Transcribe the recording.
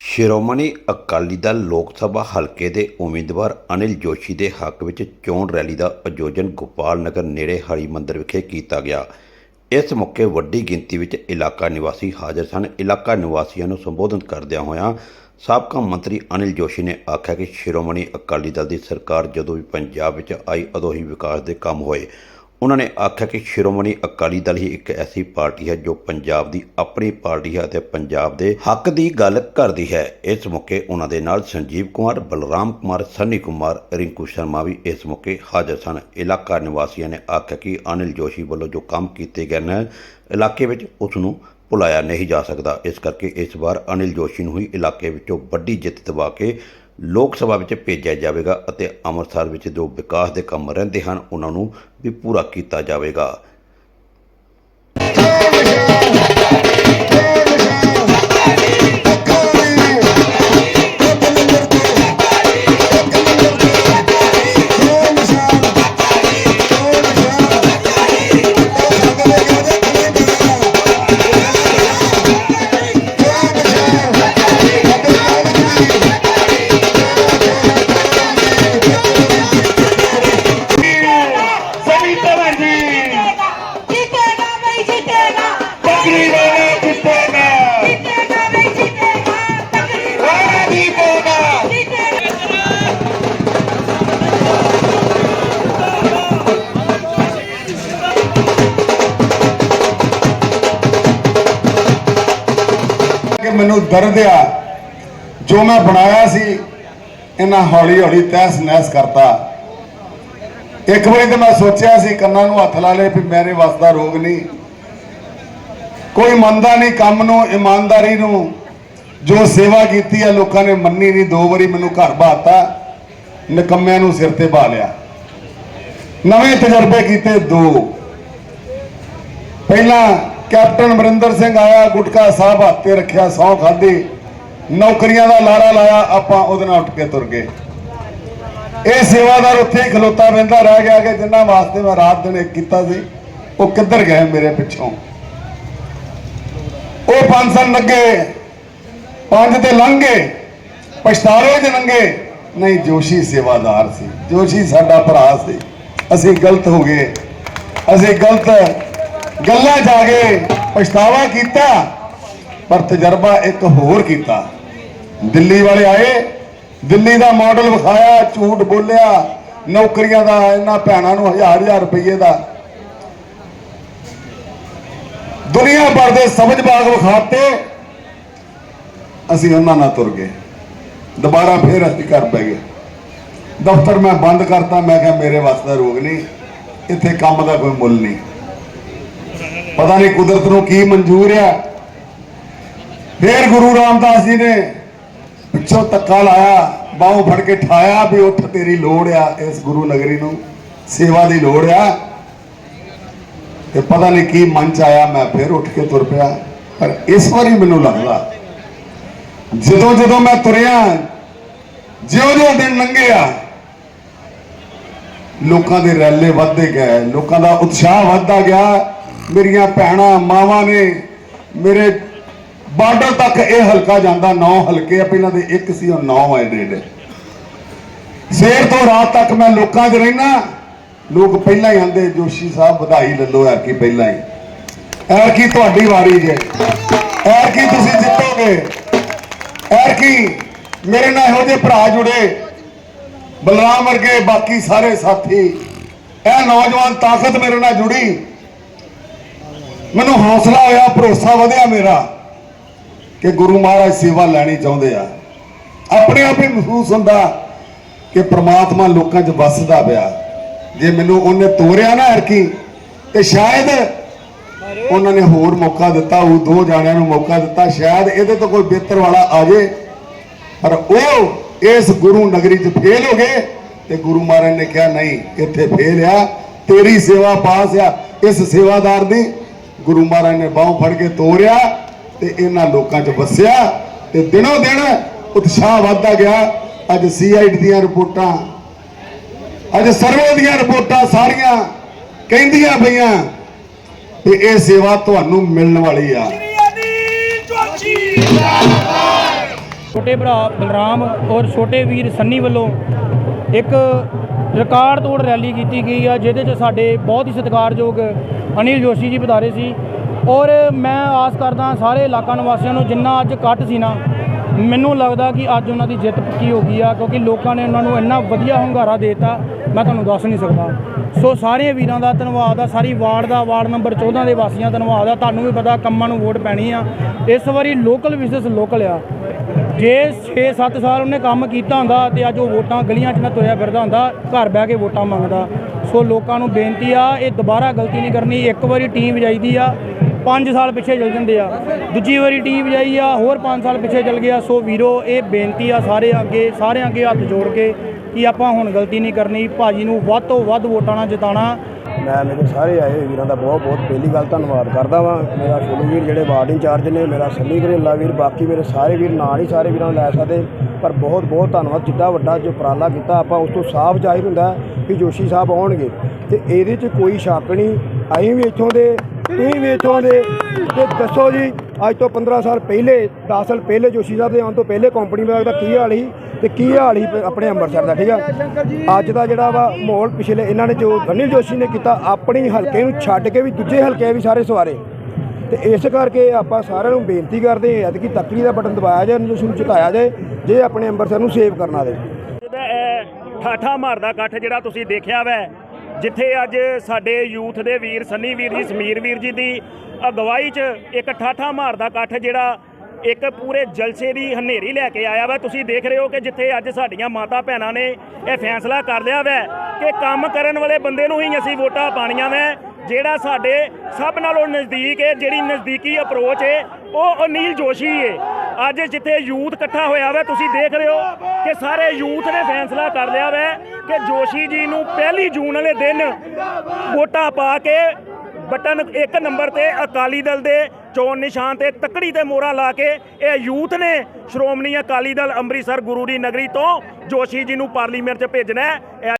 ਸ਼੍ਰੋਮਣੀ ਅਕਾਲੀ ਦਲ ਲੋਕ ਸਭਾ ਹਲਕੇ ਦੇ ਉਮੀਦਵਾਰ ਅਨਿਲ ਜੋਸ਼ੀ ਦੇ ਹੱਕ ਵਿੱਚ ਚੋਣ ਰੈਲੀ ਦਾ ਆਯੋਜਨ ਗੋਪਾਲ ਨਗਰ ਨੇੜੇ ਹਰੀ ਮੰਦਰ ਵਿਖੇ ਕੀਤਾ ਗਿਆ। ਇਸ ਮੌਕੇ ਵੱਡੀ ਗਿਣਤੀ ਵਿੱਚ ਇਲਾਕਾ ਨਿਵਾਸੀ ਹਾਜ਼ਰ ਸਨ। ਇਲਾਕਾ ਨਿਵਾਸੀਆਂ ਨੂੰ ਸੰਬੋਧਨ ਕਰਦਿਆਂ ਹੋਇਆਂ ਸਾਬਕਾ ਮੰਤਰੀ ਅਨਿਲ ਜੋਸ਼ੀ ਨੇ ਆਖਿਆ ਕਿ ਸ਼੍ਰੋਮਣੀ ਅਕਾਲੀ ਦਲ ਦੀ ਸਰਕਾਰ ਜਦੋਂ ਵੀ ਪੰਜਾਬ ਵਿੱਚ ਆਈ ਉਦੋਂ ਹੀ ਵਿਕਾਸ ਦੇ ਕੰਮ ਹੋਏ। ਉਹਨਾਂ ਨੇ ਆਖਿਆ ਕਿ ਸ਼੍ਰੋਮਣੀ ਅਕਾਲੀ ਦਲ ਹੀ ਇੱਕ ਐਸੀ ਪਾਰਟੀ ਹੈ ਜੋ ਪੰਜਾਬ ਦੀ ਆਪਣੀ ਪਾਰਟੀ ਹੈ ਅਤੇ ਪੰਜਾਬ ਦੇ ਹੱਕ ਦੀ ਗੱਲ ਕਰਦੀ ਹੈ। ਇਸ ਮੌਕੇ ਉਹਨਾਂ ਦੇ ਨਾਲ ਸੰਜੀਵ ਕੁਮਾਰ, ਬਲਰਾਮ ਕੁਮਾਰ, ਸੰਨੀ ਕੁਮਾਰ, ਰਿੰਕੂ ਸ਼ਰਮਾ ਵੀ ਇਸ ਮੌਕੇ ਹਾਜ਼ਰ ਸਨ। ਇਲਾਕਾ ਨਿਵਾਸੀਆਂ ਨੇ ਆਖਿਆ ਕਿ ਅਨਿਲ ਜੋਸ਼ੀ ਵੱਲੋਂ ਜੋ ਕੰਮ ਕੀਤੇ ਗਏ ਨੇ, ਇਲਾਕੇ ਵਿੱਚ ਉਸ ਨੂੰ ਭੁਲਾਇਆ ਨਹੀਂ ਜਾ ਸਕਦਾ। ਇਸ ਕਰਕੇ ਇਸ ਵਾਰ ਅਨਿਲ ਜੋਸ਼ੀ ਨੂੰ ਹੀ ਇਲਾਕੇ ਵਿੱਚੋਂ ਵੱਡੀ ਜਿੱਤ ਦਿਵਾ ਕੇ ਲੋਕ ਸਭਾ ਵਿੱਚ ਭੇਜਿਆ ਜਾਵੇਗਾ ਅਤੇ ਅੰਮ੍ਰਿਤਸਰ ਵਿੱਚ ਜੋ ਵਿਕਾਸ ਦੇ ਕੰਮ ਰਹਿੰਦੇ ਹਨ, ਉਹਨਾਂ ਨੂੰ ਵੀ ਪੂਰਾ ਕੀਤਾ ਜਾਵੇਗਾ। ਦਰਦ ਆ, ਜੋ ਮੈਂ ਬਣਾਇਆ ਸੀ, ਇਹਨਾਂ ਹੌਲੀ ਹੌਲੀ ਤਹਿਸ ਨਹਿਸ ਕਰਤਾ। ਇੱਕ ਵਾਰੀ ਤਾਂ ਮੈਂ ਸੋਚਿਆ ਸੀ, ਕੰਨਾਂ ਨੂੰ ਹੱਥ ਲਾ ਲਏ ਵੀ ਮੇਰੇ ਵੱਸ ਦਾ ਰੋਗ ਨਹੀਂ। ਕੋਈ ਮੰਨਦਾ ਨਹੀਂ ਕੰਮ ਨੂੰ, ਇਮਾਨਦਾਰੀ ਨੂੰ। ਜੋ ਸੇਵਾ ਕੀਤੀ ਹੈ ਲੋਕਾਂ ਨੇ ਮੰਨੀ ਨਹੀਂ, ਦੋ ਵਾਰੀ ਮੈਨੂੰ ਘਰ ਬਾਤਾ ਨਿਕੰਮਿਆਂ ਨੂੰ ਸਿਰ ਤੇ ਬਾ ਲਿਆ। ਨਵੇਂ ਤਜਰਬੇ ਕੀਤੇ ਦੋ। ਪਹਿਲਾਂ ਕੈਪਟਨ ਅਮਰਿੰਦਰ ਸਿੰਘ ਆਇਆ, ਗੁਟਕਾ ਸਾਹਿਬ ਹੱਥ ਤੇ ਰੱਖਿਆ, ਸੌ ਖਾਦੀ ਨੌਕਰੀਆਂ ਦਾ ਲਾਰਾ ਲਾਇਆ, ਆਪਾਂ ਉਹਦੇ ਨਾਲ ਉੱਠ ਕੇ ਤੁਰ ਗਏ। ਇਹ ਸੇਵਾਦਾਰ ਉੱਥੇ ਹੀ ਖਲੋਤਾ, ਰਹਿੰਦਾ ਰਹਿ ਗਿਆ ਕਿ ਜਿੰਨਾ ਵਾਸਤੇ ਮੈਂ ਰਾਤ ਦਿਨ ਕੀਤਾ ਸੀ, ਉਹ ਕਿੱਧਰ ਗਏ ਮੇਰੇ ਪਿੱਛੋਂ? ਉਹ ਪੰਜ ਸਾਲ ਲੱਗੇ ਪੰਜ ਤੇ ਲੰਘ ਗਏ ਪਛਤਾਵੇ ਤੇ ਲੰਘੇ ਨਹੀਂ, ਜੋਸ਼ੀ ਸੇਵਾਦਾਰ ਸੀ, ਜੋਸ਼ੀ ਸਾਡਾ ਭਰਾ ਸੀ। ਅਸੀਂ ਗਲਤ ਹੋ ਗਏ। ਅਸੀਂ ਗਲਤ ਗੱਲਾਂ ਜਾ ਕੇ ਪਛਤਾਵਾ ਕੀਤਾ, ਪਰ ਤਜਰਬਾ ਇੱਕ ਹੋਰ ਕੀਤਾ। ਦਿੱਲੀ ਵਾਲੇ ਆਏ, ਦਿੱਲੀ ਦਾ ਮਾਡਲ ਵਿਖਾਇਆ, ਝੂਠ ਬੋਲਿਆ, ਨੌਕਰੀਆਂ ਦਾ, ਇਹਨਾਂ ਭੈਣਾਂ ਨੂੰ ਹਜ਼ਾਰ ਹਜ਼ਾਰ ਰੁਪਏ ਦਾ। ਦੁਨੀਆ ਭਰ ਦੇ ਸਮਝ ਬਾਗ ਵਿਖਾਤੇ, ਅਸੀਂ ਉਹਨਾਂ ਨਾਲ ਤੁਰ ਗਏ। ਦੁਬਾਰਾ ਫੇਰ ਅਸੀਂ ਘਰ ਪੈ ਗਏ। ਦਫ਼ਤਰ ਮੈਂ ਬੰਦ ਕਰਤਾ, ਮੈਂ ਕਿਹਾ ਮੇਰੇ ਵਾਸਤੇ ਰੋਗ ਨਹੀਂ, ਇੱਥੇ ਕੰਮ ਦਾ ਕੋਈ ਮੁੱਲ ਨਹੀਂ। ਪਤਾ ਨਹੀਂ ਕੁਦਰਤ ਨੂੰ ਕੀ ਮਨਜ਼ੂਰ ਆ। ਫੇਰ ਗੁਰੂ ਰਾਮਦਾਸ ਜੀ ਨੇ ਪਿੱਛੋਂ ਤੱਕਾ ਲਾਇਆ, ਬਾਹੋਂ ਫੜ ਕੇ ਠਾਇਆ ਵੀ ਉੱਠ ਤੇਰੀ ਲੋੜ ਆ, ਇਸ ਗੁਰੂ ਨਗਰੀ ਨੂੰ ਸੇਵਾ ਦੀ ਲੋੜ ਆ। ਤੇ ਪਤਾ ਨਹੀਂ ਕੀ ਮਨ ਚ ਆਇਆ, ਮੈਂ ਫੇਰ ਉੱਠ ਕੇ ਤੁਰ ਪਿਆ। ਪਰ ਇਸ ਵਾਰੀ ਮੈਨੂੰ ਲੱਗਦਾ, ਜਦੋਂ ਜਦੋਂ ਮੈਂ ਤੁਰਿਆ, ਜਿਉਂ ਜਿਉਂ ਦਿਨ ਲੰਘਿਆ, ਲੋਕਾਂ ਦੇ ਰੈਲੇ ਵੱਧਦੇ ਗਏ, ਲੋਕਾਂ ਦਾ ਉਤਸ਼ਾਹ ਵੱਧਦਾ ਗਿਆ। ਮੇਰੀਆਂ ਭੈਣਾਂ, ਮਾਵਾਂ ਨੇ ਮੇਰੇ ਬਾਰਡਰ ਤੱਕ ਇਹ ਹਲਕਾ ਜਾਂਦਾ, ਨੌ ਹਲਕੇ ਆ, ਪਹਿਲਾਂ ਦੇ ਇੱਕ ਸੀ ਉਹ ਨੌ ਆਏ ਡੇਡੇ ਸਵੇਰ ਤੋਂ ਰਾਤ ਤੱਕ ਮੈਂ ਲੋਕਾਂ 'ਚ ਰਹਿਣਾ ਲੋਕ ਪਹਿਲਾਂ ਹੀ ਆਂਦੇ, ਜੋਸ਼ੀ ਸਾਹਿਬ, ਵਧਾਈ ਲੈ ਲਓ ਐਰ ਕੀ ਪਹਿਲਾਂ ਹੀ। ਐਰ ਕੀ ਤੁਹਾਡੀ ਵਾਰੀ ਜੇ। ਐਰ ਤੁਸੀਂ ਜਿੱਤੋਗੇ। ਐਰ ਕੀ ਮੇਰੇ ਨਾਲ ਇਹੋ ਜਿਹੇ ਭਰਾ ਜੁੜੇ। ਬਲਰਾਮ ਵਰਗੇ ਬਾਕੀ ਸਾਰੇ ਸਾਥੀ। ਇਹ ਨੌਜਵਾਨ ਤਾਕਤ ਮੇਰੇ ਨਾਲ ਜੁੜੀ। ਮੈਨੂੰ ਹੌਸਲਾ ਹੋਇਆ, ਭਰੋਸਾ ਵਧਿਆ ਮੇਰਾ ਕਿ ਗੁਰੂ ਮਹਾਰਾਜ ਸੇਵਾ ਲੈਣੀ ਚਾਹੁੰਦੇ ਆ। ਆਪਣੇ ਆਪ ਹੀ ਮਹਿਸੂਸ ਹੁੰਦਾ ਕਿ ਪ੍ਰਮਾਤਮਾ ਲੋਕਾਂ 'ਚ ਵੱਸਦਾ ਪਿਆ। ਜੇ ਮੈਨੂੰ ਉਹਨੇ ਤੋਰਿਆ ਨਾ ਹਰਕੀ ਤੇ ਸ਼ਾਇਦ ਉਹਨਾਂ ਨੇ ਹੋਰ ਮੌਕਾ ਦਿੱਤਾ, ਉਹ ਦੋ ਜਾਣਿਆਂ ਨੂੰ ਮੌਕਾ ਦਿੱਤਾ, ਸ਼ਾਇਦ ਇਹਦੇ ਤੋਂ ਕੋਈ ਬਿਹਤਰ ਵਾਲਾ ਆ ਜੇ। ਪਰ ਉਹ ਇਸ ਗੁਰੂ ਨਗਰੀ 'ਚ ਫੇਲ ਹੋ ਗਏ ਤੇ ਗੁਰੂ ਮਹਾਰਾਜ ਨੇ ਕਿਹਾ, ਨਹੀਂ, ਇੱਥੇ ਫੇਲ ਆ, ਤੇਰੀ ਸੇਵਾ ਪਾਸ ਆ, ਇਸ ਸੇਵਾਦਾਰ ਦੀ ਗੁਰੂ ਮਹਾਰਾਜ ਨੇ ਬਾਹੋਂ ਫੜ ਕੇ ਤੋਰਿਆ ਤੇ ਇਹਨਾਂ ਲੋਕਾਂ 'ਚ ਵਸਿਆ ਤੇ ਦਿਨੋ ਦਿਨ ਉਤਸ਼ਾਹ ਵੱਧਦਾ ਗਿਆ। ਅੱਜ ਸੀਆਈਡੀ ਦੀਆਂ ਰਿਪੋਰਟਾਂ, ਅੱਜ ਸਰਵੇ ਦੀਆਂ ਰਿਪੋਰਟਾਂ ਸਾਰੀਆਂ ਕਹਿੰਦੀਆਂ ਪਈਆਂ ਤੇ ਇਹ ਸੇਵਾ ਤੁਹਾਨੂੰ ਮਿਲਣ ਵਾਲੀ ਆ। ਛੋਟੇ ਭਰਾ ਬਲਰਾਮ ਔਰ ਛੋਟੇ ਵੀਰ ਸੰਨੀ ਵੱਲੋਂ ਇੱਕ ਰਿਕਾਰਡ ਤੋੜ ਰੈਲੀ ਕੀਤੀ ਗਈ ਆ, ਜਿਹਦੇ 'ਚ ਸਾਡੇ ਬਹੁਤ ਹੀ ਸਤਿਕਾਰਯੋਗ ਅਨਿਲ ਜੋਸ਼ੀ ਜੀ ਪਧਾਰੇ ਸੀ। ਔਰ ਮੈਂ ਆਸ ਕਰਦਾ ਸਾਰੇ ਇਲਾਕਾ ਨਿਵਾਸੀਆਂ ਨੂੰ, ਜਿੰਨਾ ਅੱਜ ਕੱਟ ਸੀ ਨਾ, ਮੈਨੂੰ ਲੱਗਦਾ ਕਿ ਅੱਜ ਉਹਨਾਂ ਦੀ ਜਿੱਤ ਪੱਕੀ ਹੋ ਗਈ ਆ, ਕਿਉਂਕਿ ਲੋਕਾਂ ਨੇ ਉਹਨਾਂ ਨੂੰ ਇੰਨਾ ਵਧੀਆ ਹੁੰਗਾਰਾ ਦਿੱਤਾ, ਮੈਂ ਤੁਹਾਨੂੰ ਦੱਸ ਨਹੀਂ ਸਕਦਾ। ਸੋ ਸਾਰੇ ਵੀਰਾਂ ਦਾ ਧੰਨਵਾਦ ਆ, ਸਾਰੀ ਵਾਰਡ ਦਾ, ਵਾਰਡ ਨੰਬਰ 14 ਦੇ ਵਾਸੀਆਂ ਦਾ ਧੰਨਵਾਦ ਆ। ਤੁਹਾਨੂੰ ਵੀ ਪਤਾ ਕੰਮਾਂ ਨੂੰ ਵੋਟ ਪੈਣੀ ਆ। ਇਸ ਵਾਰੀ ਲੋਕਲ ਬਿਜ਼ਨਸ ਲੋਕਲ ਆ। ਜੇ 6-7 ਸਾਲ ਉਹਨੇ ਕੰਮ ਕੀਤਾ ਹੁੰਦਾ ਤੇ ਅੱਜ ਉਹ ਵੋਟਾਂ ਗਲੀਆਂ 'ਚ ਨਾ ਤੁਰਿਆ ਫਿਰਦਾ ਹੁੰਦਾ, ਘਰ ਬਹਿ ਕੇ ਵੋਟਾਂ ਮੰਗਦਾ। ਸੋ ਲੋਕਾਂ ਨੂੰ ਬੇਨਤੀ ਆ, ਇਹ ਦੁਬਾਰਾ ਗਲਤੀ ਨਹੀਂ ਕਰਨੀ, ਇੱਕ ਵਾਰੀ ਟੀਮ ਵਜਾਈਦੀ ਆ 5 ਸਾਲ ਪਿੱਛੇ ਚਲ ਜਾਂਦੇ ਆ। ਦੂਜੀ ਵਾਰੀ ਟੀਮ ਵਜਾਈ ਆ, ਹੋਰ 5 ਸਾਲ ਪਿੱਛੇ ਚਲ ਗਿਆ। ਸੋ ਵੀਰੋ, ਇਹ ਬੇਨਤੀ ਆ ਸਾਰੇ ਅੱਗੇ, ਸਾਰਿਆਂ ਅੱਗੇ ਹੱਥ ਜੋੜ ਕੇ ਕਿ ਆਪਾਂ ਹੁਣ ਗਲਤੀ ਨਹੀਂ ਕਰਨੀ, ਭਾਜੀ ਨੂੰ ਵੱਧ ਤੋਂ ਵੱਧ ਵੋਟਾਂ ਨਾਲ ਜਿਤਾਣਾ ਮੈਂ ਮੇਰੇ ਸਾਰੇ ਆਏ ਵੀਰਾਂ ਦਾ ਬਹੁਤ ਬਹੁਤ ਪਹਿਲੀ ਗੱਲ ਧੰਨਵਾਦ ਕਰਦਾ ਵਾਂ। ਮੇਰਾ ਛੋਟੂ ਵੀਰ ਜਿਹੜੇ ਵਾਰਡ ਇੰਚਾਰਜ ਨੇ, ਮੇਰਾ ਸੰਨੀ ਘਰੇਲਾ ਵੀਰ, ਬਾਕੀ ਮੇਰੇ ਸਾਰੇ ਵੀਰ ਨਾਲ ਹੀ ਸਾਰੇ ਵੀਰਾਂ ਨੂੰ ਲੈ ਸਕਦੇ। ਪਰ ਬਹੁਤ ਬਹੁਤ ਧੰਨਵਾਦ, ਜਿੱਡਾ ਵੱਡਾ ਜੋ ਉਪਰਾਲਾ ਕੀਤਾ, ਆਪਾਂ ਉਸ ਤੋਂ ਸਾਫ਼ ਜ਼ਾਹਿਰ ਹੁੰਦਾ ਕਿ ਜੋਸ਼ੀ ਸਾਹਿਬ ਆਉਣਗੇ। ਤੇ ਇਹਦੇ 'ਚ ਕੋਈ ਸ਼ੱਕ ਨਹੀਂ, ਅਸੀਂ ਵੀ ਇੱਥੋਂ ਦੇ, ਤੁਸੀਂ ਵੀ ਇੱਥੋਂ ਦੇ। ਤੇ ਦੱਸੋ ਜੀ, ਅੱਜ ਤੋਂ 15 ਸਾਲ ਪਹਿਲੇ 10 ਸਾਲ ਪਹਿਲੇ ਜੋਸ਼ੀ ਸਾਹਿਬ ਦੇ ਆਉਣ ਤੋਂ ਪਹਿਲੇ ਕੰਪਨੀ ਵਾਲਾ ਦਾ ਕੀ ਹਾਲ ਸੀ? ਤੇ ਕੀ ਹਾਲ ਹੀ ਆਪਣੇ ਅੰਮ੍ਰਿਤਸਰ ਦਾ, ਠੀਕ ਆ? ਅੱਜ ਦਾ ਜਿਹੜਾ ਵਾ ਮਾਹੌਲ ਪਿਛਲੇ ਇਹਨਾਂ ਨੇ ਜੋ ਅਨਿਲ ਜੋਸ਼ੀ ਨੇ ਕੀਤਾ, ਆਪਣੀ ਹਲਕੇ ਨੂੰ ਛੱਡ ਕੇ ਵੀ ਦੂਜੇ ਹਲਕੇ ਵੀ ਸਾਰੇ ਸਵਾਰੇ। ਤੇ ਇਸ ਕਰਕੇ ਆਪਾਂ ਸਾਰਿਆਂ ਨੂੰ ਬੇਨਤੀ ਕਰਦੇ ਹਾਂ ਕਿ ਤੱਕੜੀ ਦਾ ਬਟਨ ਦਬਾਇਆ ਜਾਏ ਅਨਿਲ ਜੋਸ਼ੀ ਨੂੰ ਜਿਤਾਇਆ ਜਾਏ, ਜੇ ਆਪਣੇ ਅੰਮ੍ਰਿਤਸਰ ਨੂੰ ਸੇਵ ਕਰਨਾ ਦੇ ਠਾਠਾ ਮਾਰਦਾ ਇਕੱਠ ਜਿਹੜਾ ਤੁਸੀਂ ਦੇਖਿਆ ਵੈ, ਜਿੱਥੇ ਅੱਜ ਸਾਡੇ ਯੂਥ ਦੇ ਵੀਰ, ਸੰਨੀ ਵੀਰ ਜੀ, ਸਮੀਰ ਵੀਰ ਜੀ ਦੀ ਅਗਵਾਈ 'ਚ ਇੱਕ ਠਾਠਾ ਮਾਰਦਾ ਇਕੱਠ ਜਿਹੜਾ ਇੱਕ ਪੂਰੇ ਜਲਸੇ ਦੀ ਹਨੇਰੀ ਲੈ ਕੇ ਆਇਆ ਵਾ। ਤੁਸੀਂ ਦੇਖ ਰਹੇ ਹੋ ਕਿ ਜਿੱਥੇ ਅੱਜ ਸਾਡੀਆਂ ਮਾਤਾ ਭੈਣਾਂ ਨੇ ਇਹ ਫੈਸਲਾ ਕਰ ਲਿਆ ਵੈ ਕਿ ਕੰਮ ਕਰਨ ਵਾਲੇ ਬੰਦੇ ਨੂੰ ਹੀ ਅਸੀਂ ਵੋਟਾਂ ਪਾਣੀਆਂ ਵੈ। ਜਿਹੜਾ ਸਾਡੇ ਸਭ ਨਾਲੋਂ ਨਜ਼ਦੀਕ ਹੈ, ਜਿਹੜੀ ਨਜ਼ਦੀਕੀ ਅਪਰੋਚ ਹੈ, ਉਹ ਅਨੀਲ ਜੋਸ਼ੀ ਹੈ। ਅੱਜ ਜਿੱਥੇ ਯੂਥ ਇਕੱਠਾ ਹੋਇਆ ਵਾ, ਤੁਸੀਂ ਦੇਖ ਰਹੇ ਹੋ ਕਿ ਸਾਰੇ ਯੂਥ ਨੇ ਫੈਸਲਾ ਕਰ ਲਿਆ ਵਾ ਕਿ ਜੋਸ਼ੀ ਜੀ ਨੂੰ ਪਹਿਲੀ ਜੂਨ ਵਾਲੇ ਦਿਨ ਵੋਟਾਂ ਪਾ ਕੇ ਬਟਨ ਇੱਕ ਨੰਬਰ ਤੇ ਅਕਾਲੀ ਦਲ ਦੇ ਚੋਣ ਨਿਸ਼ਾਨ ਤੇ ਤਕੜੀ ਤੇ ਮੋਹਰਾ ਲਾ ਕੇ ਇਹ ਯੂਥ ਨੇ ਸ਼੍ਰੋਮਣੀ ਅਕਾਲੀ ਦਲ ਅੰਮ੍ਰਿਤਸਰ ਗੁਰੂ ਦੀ ਨਗਰੀ ਤੋਂ ਜੋਸ਼ੀ ਜੀ ਨੂੰ ਪਾਰਲੀਮੈਂਟ 'ਚ ਭੇਜਣਾ ਹੈ।